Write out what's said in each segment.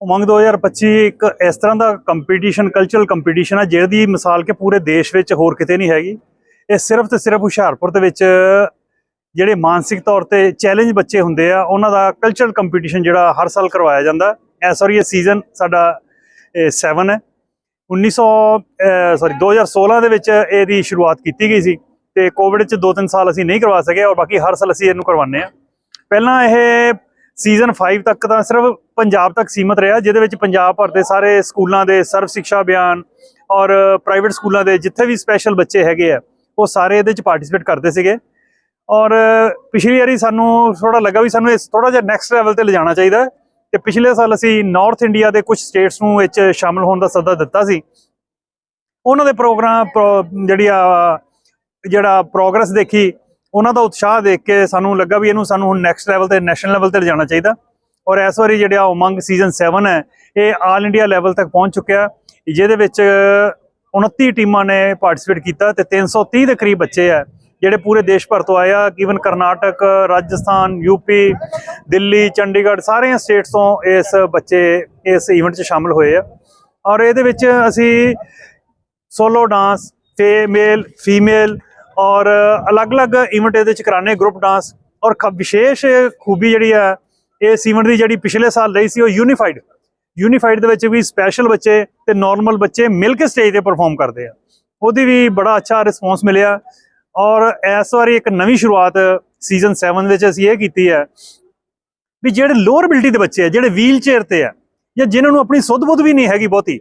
ਉਮੰਗ 2025 ਇੱਕ ਇਸ ਤਰ੍ਹਾਂ ਦਾ ਕੰਪੀਟੀਸ਼ਨ ਕਲਚਰਲ ਕੰਪੀਟੀਸ਼ਨ ਹੈ ਜਿਹਦੀ ਮਿਸਾਲ ਕਿ ਪੂਰੇ ਦੇਸ਼ ਵਿੱਚ ਹੋਰ ਕਿਤੇ ਨਹੀਂ ਹੈਗੀ। ਇਹ ਸਿਰਫ ਤੇ ਸਿਰਫ ਹੁਸ਼ਿਆਰਪੁਰ ਦੇ ਵਿੱਚ ਜਿਹੜੇ ਮਾਨਸਿਕ ਤੌਰ ਤੇ ਚੈਲੰਜ ਬੱਚੇ ਹੁੰਦੇ ਆ, ਉਹਨਾਂ ਦਾ ਕਲਚਰਲ ਕੰਪੀਟੀਸ਼ਨ ਜਿਹੜਾ ਹਰ ਸਾਲ ਕਰਵਾਇਆ ਜਾਂਦਾ। ਐ ਸੌਰੀ ਇਹ ਸੀਜ਼ਨ ਸਾਡਾ 7 ਹੈ। 1900 ਸੌਰੀ 2016 ਦੇ ਵਿੱਚ ਇਹਦੀ ਸ਼ੁਰੂਆਤ ਕੀਤੀ ਗਈ ਸੀ ਤੇ ਕੋਵਿਡ ਚ 2-3 ਸਾਲ ਅਸੀਂ ਨਹੀਂ ਕਰਵਾ ਸਕੇ ਔਰ ਬਾਕੀ ਹਰ ਸਾਲ ਅਸੀਂ ਇਹਨੂੰ ਕਰਵਾਉਂਦੇ ਆ ਪਹਿਲਾਂ ਇਹ ਸੀਜ਼ਨ 5 ਤੱਕ ਤਾਂ ਸਿਰਫ ਪੰਜਾਬ ਤੱਕ ਸੀਮਤ ਰਿਹਾ, ਜਿਹਦੇ ਵਿੱਚ ਪੰਜਾਬ ਭਰ ਦੇ ਸਾਰੇ ਸਕੂਲਾਂ ਦੇ ਸਰਵ ਸਿੱਖਿਆ ਅਭਿਆਨ ਔਰ ਪ੍ਰਾਈਵੇਟ ਸਕੂਲਾਂ ਦੇ ਜਿੱਥੇ ਵੀ ਸਪੈਸ਼ਲ ਬੱਚੇ ਹੈਗੇ ਆ, ਉਹ ਸਾਰੇ ਇਹਦੇ ਚ ਪਾਰਟਿਸਿਪੇਟ ਕਰਦੇ ਸੀਗੇ। ਔਰ ਪਿਛਲੀ ਵਾਰੀ ਸਾਨੂੰ ਥੋੜਾ ਲੱਗਾ ਵੀ ਸਾਨੂੰ ਇਸ ਥੋੜਾ ਜਿਹਾ ਨੈਕਸਟ ਲੈਵਲ ਤੇ ਲਿਜਾਣਾ ਚਾਹੀਦਾ ਹੈ। ਤੇ ਪਿਛਲੇ ਸਾਲ ਅਸੀਂ ਨਾਰਥ ਇੰਡੀਆ ਦੇ ਕੁਝ ਸਟੇਟਸ ਨੂੰ ਇਹ 'ਚ ਸ਼ਾਮਲ ਹੋਣ ਦਾ ਸੱਦਾ ਦਿੱਤਾ ਸੀ। ਉਹਨਾਂ ਦੇ ਪ੍ਰੋਗਰਾਮ ਪ੍ਰੋ- ਜਿਹੜੀ ਆ, ਜਿਹੜਾ ਪ੍ਰੋਗਰੈਸ ਦੇਖੀ ਉਹਨਾਂ ਦਾ ਉਤਸ਼ਾਹ ਦੇਖ ਕੇ ਸਾਨੂੰ ਲੱਗਾ ਵੀ ਇਹਨੂੰ ਸਾਨੂੰ ਹੁਣ ਨੈਕਸਟ ਲੈਵਲ ਤੇ ਨੈਸ਼ਨਲ ਲੈਵਲ ਤੇ ਲਿਜਾਣਾ ਚਾਹੀਦਾ। ਔਰ ਇਸ ਵਾਰੀ ਜਿਹੜਾ ਉਮੰਗ ਸੀਜ਼ਨ 7 ਹੈ, ਇਹ ਆਲ ਇੰਡੀਆ ਲੈਵਲ ਤੱਕ ਪਹੁੰਚ ਚੁੱਕਿਆ। ਜਿਹਦੇ ਵਿੱਚ 29 ਟੀਮਾਂ ਨੇ ਪਾਰਟਿਸਿਪੇਟ ਕੀਤਾ ਤੇ 330 ਦੇ ਕਰੀਬ ਬੱਚੇ ਆ, ਜਿਹੜੇ ਪੂਰੇ ਦੇਸ਼ ਭਰ ਤੋਂ ਆਏ ਆ। ਈਵਨ ਕਰਨਾਟਕ, ਰਾਜਸਥਾਨ ਯੂਪੀ ਦਿੱਲੀ, ਚੰਡੀਗੜ੍ਹ ਸਾਰੀਆਂ ਸਟੇਟਸ ਤੋਂ ਇਸ ਬੱਚੇ, ਇਸ ਇਵੈਂਟ 'ਚ ਸ਼ਾਮਲ ਹੋਏ ਆ। ਔਰ ਇਹਦੇ ਵਿੱਚ ਅਸੀਂ ਸੋਲੋ ਡਾਂਸ ਫੇ ਮੇਲ ਫੀਮੇਲ ਔਰ ਅਲੱਗ-ਅਲੱਗ ਇਵੈਂਟ ਇਹਦੇ ਚ ਕਰਾਣੇ ਗਰੁੱਪ ਡਾਂਸ ਔਰ ਖ- ਵਿਸ਼ੇਸ਼ ਖੂਬੀ ਜਿਹੜੀ ਹੈ ਇਸ ਇਵੈਂਟ ਦੀ ਜਿਹੜੀ ਪਿਛਲੇ ਸਾਲ ਰਹੀ ਸੀ, ਉਹ ਯੂਨੀਫਾਈਡ ਯੂਨੀਫਾਈਡ ਦੇ ਵਿੱਚ ਵੀ ਸਪੈਸ਼ਲ ਬੱਚੇ ਤੇ ਨਾਰਮਲ ਬੱਚੇ ਮਿਲ ਕੇ ਸਟੇਜ ਤੇ ਪਰਫਾਰਮ ਕਰਦੇ ਆ। ਉਹਦੀ ਵੀ ਬੜਾ ਅੱਛਾ ਰਿਸਪੌਂਸ ਮਿਲਿਆ। ਔਰ ਇਸ ਵਾਰੀ ਇੱਕ ਨਵੀਂ ਸ਼ੁਰੂਆਤ ਸੀਜ਼ਨ 7 ਵਿੱਚ ਅਸੀਂ ਇਹ ਕੀਤੀ ਹੈ ਵੀ ਜਿਹੜੇ ਲੋਅਰ ਬਿਲਟੀ ਦੇ ਬੱਚੇ ਆ, ਜਿਹੜੇ ਵੀਲ ਚੇਅਰ ਤੇ ਆ, ਜਾਂ ਜਿਨ੍ਹਾਂ ਨੂੰ ਆਪਣੀ ਸੁੱਧ ਬੁੱਧ ਵੀ ਨਹੀਂ ਹੈਗੀ ਬਹੁਤੀ,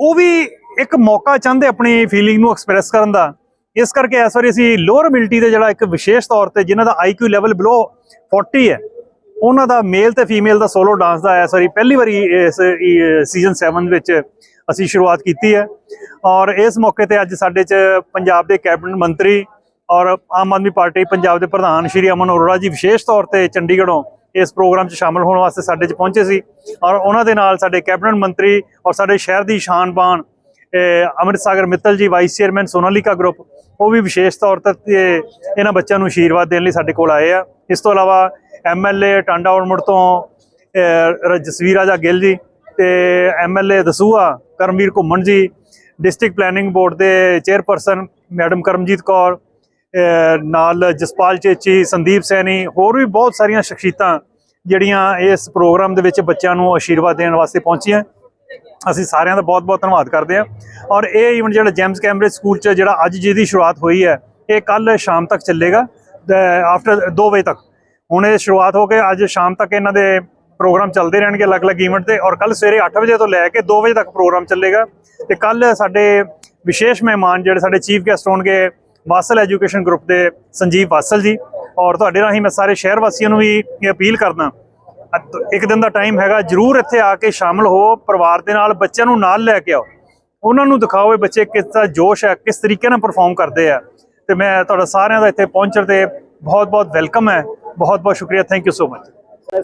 ਉਹ ਵੀ ਇੱਕ ਮੌਕਾ ਚਾਹੁੰਦੇ ਆਪਣੀ ਫੀਲਿੰਗ ਨੂੰ ਐਕਸਪ੍ਰੈਸ ਕਰਨ ਦਾ। ਇਸ ਕਰਕੇ ਇਸ ਵਾਰੀ ਅਸੀਂ ਲੋਅਰ ਮਿਲਟੀ ਦੇ ਜਿਹੜਾ ਇੱਕ ਵਿਸ਼ੇਸ਼ ਤੌਰ ਤੇ ਜਿਨ੍ਹਾਂ ਦਾ ਆਈਕਿਊ ਲੈਵਲ ਬਿਲੋ 40 ਹੈ, ਉਹਨਾਂ ਦਾ ਮੇਲ ਤੇ ਫੀਮੇਲ ਦਾ ਸੋਲੋ ਡਾਂਸ ਦਾ ਇਸ ਵਾਰੀ ਪਹਿਲੀ ਵਾਰੀ ਇਸ ਸੀਜ਼ਨ 7 ਵਿੱਚ ਅਸੀਂ ਸ਼ੁਰੂਆਤ ਕੀਤੀ ਹੈ ਔਰ ਇਸ ਮੌਕੇ ਤੇ ਅੱਜ ਸਾਡੇ ਚ ਪੰਜਾਬ ਦੇ ਕੈਬਨਿਟ ਮੰਤਰੀ ਔਰ ਆਮ ਆਦਮੀ ਪਾਰਟੀ ਪੰਜਾਬ ਦੇ ਪ੍ਰਧਾਨ ਸ਼੍ਰੀ ਅਮਨ ਅਰੋੜਾ ਜੀ ਵਿਸ਼ੇਸ਼ ਤੌਰ ਤੇ ਚੰਡੀਗੜ੍ਹੋਂ ਇਸ ਪ੍ਰੋਗਰਾਮ 'ਚ ਸ਼ਾਮਲ ਹੋਣ ਵਾਸਤੇ ਸਾਡੇ 'ਚ ਪਹੁੰਚੇ ਸੀ ਔਰ ਉਹਨਾਂ ਦੇ ਨਾਲ ਸਾਡੇ ਕੈਬਨਿਟ ਮੰਤਰੀ ਔਰ ਸਾਡੇ ਸ਼ਹਿਰ ਦੀ ਸ਼ਾਨ ਬਾਣ ਅੰਮ੍ਰਿਤ ਸਾਗਰ ਮਿੱਤਲ ਜੀ ਵਾਈਸ ਚੇਅਰਮੈਨ ਸੋਨਾਲੀਕਾ ਗਰੁੱਪ ਉਹ ਵੀ ਵਿਸ਼ੇਸ਼ ਤੌਰ ਤੇ ਇਹਨਾਂ ਬੱਚਿਆਂ ਨੂੰ ਆਸ਼ੀਰਵਾਦ ਦੇਣ ਲਈ ਸਾਡੇ ਕੋਲ ਆਏ ਆ। ਇਸ ਤੋਂ ਇਲਾਵਾ ਐਮਐਲਏ ਟਾਂਡਾ ਔਰਮੁੜ ਤੋਂ ਜਸਵੀਰ ਰਾਜਾ ਗਿੱਲ ਜੀ ਤੇ MLA Dasuya Karamvir Ghuman ji district planning board ਦੇ ਚੇਅਰਪਰਸਨ ਮੈਡਮ ਕਰਮਜੀਤ ਕੌਰ ਨਾਲ ਜਸਪਾਲ ਚੇਚੀ, ਸੰਦੀਪ ਸੈਣੀ, ਹੋਰ ਵੀ ਬਹੁਤ ਸਾਰੀਆਂ ਸ਼ਖਸੀਅਤਾਂ ਜਿਹੜੀਆਂ ਇਸ ਪ੍ਰੋਗਰਾਮ ਦੇ ਵਿੱਚ ਬੱਚਿਆਂ ਨੂੰ ਆਸ਼ੀਰਵਾਦ ਦੇਣ ਵਾਸਤੇ ਪਹੁੰਚੀਆਂ। ਅਸੀਂ ਸਾਰਿਆਂ ਦਾ ਬਹੁਤ-ਬਹੁਤ ਧੰਨਵਾਦ ਕਰਦੇ ਹਾਂ। ਔਰ ਇਹ ਇਵੈਂਟ ਜਿਹੜਾ ਜੈਮਸ ਕੈਂਬਰਿਜ ਸਕੂਲ 'ਚ ਜਿਹੜਾ ਅੱਜ ਜਿਹਦੀ ਸ਼ੁਰੂਆਤ ਹੋਈ ਹੈ, ਇਹ ਕੱਲ ਸ਼ਾਮ ਤੱਕ ਚੱਲੇਗਾ ਆਫਟਰ 2 ਵਜੇ ਤੱਕ। ਹੁਣ ਇਹ ਸ਼ੁਰੂਆਤ ਹੋ ਕੇ ਅੱਜ ਸ਼ਾਮ ਤੱਕ ਇਹਨਾਂ ਦੇ ਪ੍ਰੋਗਰਾਮ ਚੱਲਦੇ ਰਹਿਣਗੇ ਅਲੱਗ-ਅਲੱਗ ਇਵੈਂਟ ਤੇ, ਔਰ ਕੱਲ ਸਵੇਰੇ 8 ਵਜੇ ਤੋਂ ਲੈ ਕੇ 2 ਵਜੇ ਤੱਕ ਪ੍ਰੋਗਰਾਮ ਚੱਲੇਗਾ। ਤੇ ਕੱਲ ਸਾਡੇ ਵਿਸ਼ੇਸ਼ ਮਹਿਮਾਨ ਜਿਹੜੇ ਸਾਡੇ ਚੀਫ ਗੈਸਟ ਹੋਣਗੇ ਵਾਸਲ ਐਜੂਕੇਸ਼ਨ ਗਰੁੱਪ ਦੇ ਸੰਜੀਵ ਵਾਸਲ ਜੀ। ਔਰ ਤੁਹਾਡੇ ਰਾਹੀਂ ਮੈਂ ਸਾਰੇ ਸ਼ਹਿਰ ਵਾਸੀਆਂ ਨੂੰ ਵੀ ਅਪੀਲ ਕਰਦਾ ਇੱਕ ਦਿਨ ਦਾ ਟਾਈਮ ਹੈਗਾ ਜਰੂਰ ਇੱਥੇ ਆ ਕੇ ਸ਼ਾਮਲ ਹੋ ਪਰਿਵਾਰ ਦੇ ਨਾਲ ਬੱਚਿਆਂ ਨੂੰ ਨਾਲ ਲੈ ਕੇ ਆਓ। ਉਹਨਾਂ ਨੂੰ ਦਿਖਾਓ ਇਹ ਬੱਚੇ ਕਿਸ ਤਰ੍ਹਾਂ ਜੋਸ਼ ਹੈ ਕਿਸ ਤਰੀਕੇ ਨਾਲ ਪਰਫਾਰਮ ਕਰਦੇ ਆ। ਤੇ ਮੈਂ ਤੁਹਾਡਾ ਸਾਰਿਆਂ ਦਾ ਇੱਥੇ ਪਹੁੰਚਣ ਤੇ ਬਹੁਤ ਬਹੁਤ ਵੈਲਕਮ ਹੈ। ਬਹੁਤ ਬਹੁਤ ਸ਼ੁਕਰੀਆ ਥੈਂਕ ਯੂ ਸੋ ਮਚ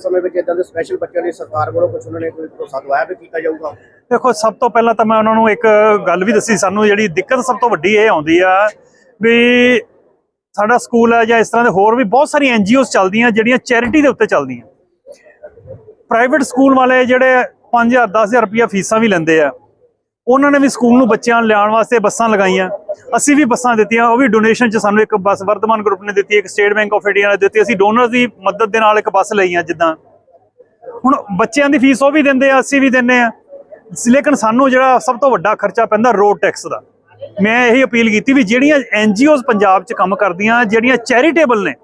ਸਮੇਂ ਵਿੱਚ ਇਦਾਂ ਦੇ ਸਪੈਸ਼ਲ ਬੱਚਿਆਂ ਲਈ ਸਰਕਾਰ ਵੱਲੋਂ ਕੁਝ ਉਹਨਾਂ ਨੇ ਕੋਈ ਭਰੋਸਾ ਦਵਾਇਆ ਵੀ ਕੀਤਾ ਜਾਊਗਾ? ਦੇਖੋ ਸਭ ਤੋਂ ਪਹਿਲਾਂ ਤਾਂ ਮੈਂ ਉਹਨਾਂ ਨੂੰ ਇੱਕ ਗੱਲ ਵੀ ਦੱਸੀ ਸਾਨੂੰ ਜਿਹੜੀ ਦਿੱਕਤ ਸਭ ਤੋਂ ਵੱਡੀ ਇਹ ਆਉਂਦੀ ਆ ਵੀ ਸਾਡਾ ਸਕੂਲ ਹੈ ਜਾਂ ਇਸ ਤਰ੍ਹਾਂ ਦੇ ਹੋਰ ਵੀ ਬਹੁਤ ਸਾਰੀਆਂ ਐਨਜੀਓਜ਼ ਚੱਲਦੀਆਂ ਜਿਹੜੀਆਂ ਚੈਰਿਟੀ ਦੇ ਉੱਤੇ ਚੱਲਦੀਆਂ। ਪ੍ਰਾਈਵੇਟ ਸਕੂਲ ਵਾਲੇ ਜਿਹੜੇ 5000 10000 ਰੁਪਇਆ ਫੀਸਾਂ ਵੀ ਲੈਂਦੇ ਆ। ਉਹਨਾਂ ਨੇ ਵੀ ਸਕੂਲ ਨੂੰ ਬੱਚਿਆਂ ਨੂੰ ਲਿਆਉਣ ਵਾਸਤੇ ਬੱਸਾਂ ਲਗਾਈਆਂ। ਅਸੀਂ ਵੀ ਬੱਸਾਂ ਦਿੱਤੀਆਂ, ਉਹ ਵੀ ਡੋਨੇਸ਼ਨ ਚ ਸਾਨੂੰ ਇੱਕ ਬੱਸ ਵਰਧਮਾਨ ਗਰੁੱਪ ਨੇ ਦਿੱਤੀ, ਇੱਕ ਸਟੇਟ ਬੈਂਕ ਆਫ ਇੰਡੀਆ ਨੇ ਦਿੱਤੀ। ਅਸੀਂ ਡੋਨਰਸ ਦੀ ਮਦਦ ਦੇ ਨਾਲ ਇੱਕ ਬੱਸ ਲਈਆਂ ਜਿੱਦਾਂ। ਹੁਣ ਬੱਚਿਆਂ ਦੀ ਫੀਸ ਉਹ ਵੀ ਦਿੰਦੇ ਆ, ਅਸੀਂ ਵੀ ਦਿੰਨੇ ਆ। ਲੇਕਿਨ ਸਾਨੂੰ ਜਿਹੜਾ ਸਭ ਤੋਂ ਵੱਡਾ ਖਰਚਾ ਪੈਂਦਾ ਰੋਡ ਟੈਕਸ ਦਾ। ਮੈਂ ਇਹੀ ਅਪੀਲ ਕੀਤੀ ਵੀ ਜਿਹੜੀਆਂ ਐਨਜੀਓਜ਼ ਪੰਜਾਬ 'ਚ ਕੰਮ ਕਰਦੀਆਂ, ਜਿਹੜੀਆਂ ਚੈਰੀਟੇਬਲ ਨੇ,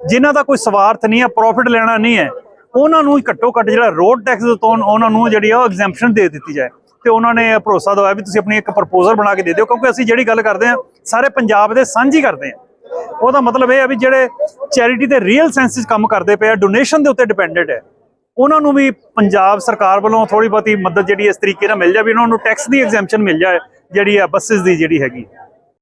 ਜਿਨ੍ਹਾਂ ਦਾ ਕੋਈ ਸਵਾਰਥ ਨਹੀਂ ਹੈ ਪ੍ਰੋਫਿਟ ਲੈਣਾ ਨਹੀਂ ਹੈ ਉਹਨਾਂ ਨੂੰ ਘੱਟੋ ਘੱਟ ਜਿਹੜਾ ਰੋਡ ਟੈਕਸ ਤੋਂ ਉਹਨਾਂ ਨੂੰ ਜਿਹੜੀ ਆ ਉਹ ਐਗਜ਼ੈਂਪਸ਼ਨ ਦੇ ਦਿੱਤੀ ਜਾਏ। ਤੇ ਉਹਨਾਂ ਨੇ ਭਰੋਸਾ ਦਵਾਇਆ ਵੀ ਤੁਸੀਂ ਆਪਣੀ ਇੱਕ ਪ੍ਰਪੋਜ਼ਲ ਬਣਾ ਕੇ ਦੇ ਦਿਓ, ਕਿਉਂਕਿ ਅਸੀਂ ਜਿਹੜੀ ਗੱਲ ਕਰਦੇ ਆ ਸਾਰੇ ਪੰਜਾਬ ਦੇ ਸਾਂਝੀ ਕਰਦੇ ਆ ਉਹਦਾ ਮਤਲਬ ਇਹ ਆ ਵੀ ਜਿਹੜੇ ਚੈਰਿਟੀ ਤੇ ਰੀਅਲ ਸੈਂਸ 'ਚ ਕੰਮ ਕਰਦੇ ਪਏ ਆ ਡੋਨੇਸ਼ਨ ਦੇ ਉੱਤੇ ਡਿਪੈਂਡੈਂਟ ਹੈ। ਉਹਨਾਂ ਨੂੰ ਵੀ ਪੰਜਾਬ ਸਰਕਾਰ ਵੱਲੋਂ ਥੋੜੀ ਬਹੁਤੀ ਮਦਦ ਜਿਹੜੀ ਇਸ ਤਰੀਕੇ ਨਾਲ ਮਿਲ ਜਾਵੇ ਉਹਨਾਂ ਨੂੰ ਟੈਕਸ ਦੀ ਐਗਜ਼ੈਂਪਸ਼ਨ ਮਿਲ ਜਾਏ, ਜਿਹੜੀ ਆ ਬੱਸਸ ਦੀ ਜਿਹੜੀ ਹੈਗੀ।